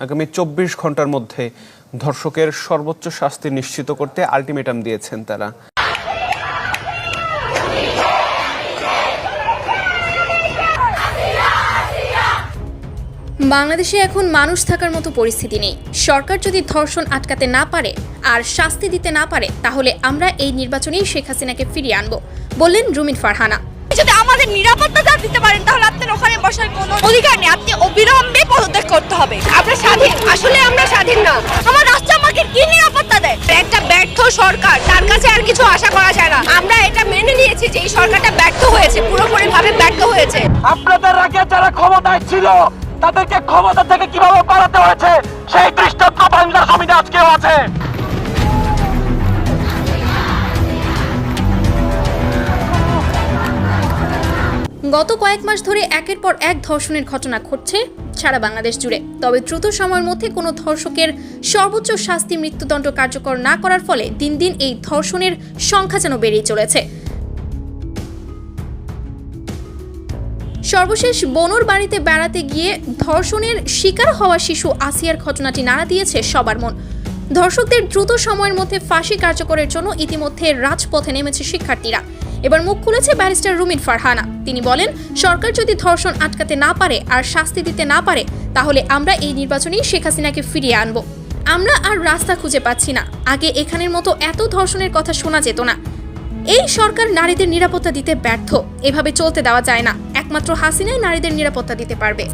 আগামী চব্বিশ ঘণ্টার মধ্যে ধর্ষকের সর্বোচ্চ শাস্তি নিশ্চিত করতে আলটিমেটাম দিয়েছেন তারা। বাংলাদেশে এখন মানুষ থাকার মতো পরিস্থিতি নেই। সরকার যদি ধর্ষণ আটকাতে না পারে আর শাস্তি দিতে না পারে তাহলে আমরা এই নির্বাচনেই শেখ হাসিনাকে ফিরিয়ে আনব বললেন রুমিন ফারহানা। যদি আমাদের নিরাপত্তা দিতে পারেন আপনাদের আগে যারা ক্ষমতায় ছিল, তাদেরকে ক্ষমতা থেকে কীভাবে পালাতে হয়েছে, সেই দৃষ্টান্ত বাংলার জমিনে আজকেও আছে। গত কয়েক মাস ধরে একের পর এক ধর্ষণের ঘটনা ঘটছে সারা বাংলাদেশ জুড়ে। তবে দ্রুত সময়ের মধ্যে কোনো ধর্ষকের সর্বোচ্চ শাস্তি মৃত্যুদণ্ড কার্যকর না করার ফলে দিন দিন এই ধর্ষণের সংখ্যা যেন বেড়েই চলেছে। সর্বশেষ বনুর বাড়িতে বেড়াতে গিয়ে ধর্ষণের শিকার হওয়া শিশু আসিয়ার ঘটনাটি নাড়া দিয়েছে সবার মন। ধর্ষকদের দ্রুত সময়ের মধ্যে ফাঁসি কার্যকরের জন্য ইতিমধ্যে রাজপথে নেমেছে শিক্ষার্থীরা। এবার মুখ খুলেছে ব্যারিস্টার রুমিন ফারহানা। তিনি বলেন, সরকার যদি ধর্ষণ আটকাতে না পারে আর শাস্তি দিতে না পারে, তাহলে আমরা এই নির্বাচনেই শেখ হাসিনাকে ফিরিয়ে আনব। আমরা আর রাস্তা খুঁজে পাচ্ছি না। আগে এখানের মতো এত ধর্ষণের কথা শোনা যেত না। এই সরকার নারীদের নিরাপত্তা দিতে ব্যর্থ। এভাবে চলতে দেওয়া যায় না। একমাত্র হাসিনাই নারীদের নিরাপত্তা দিতে পারবে।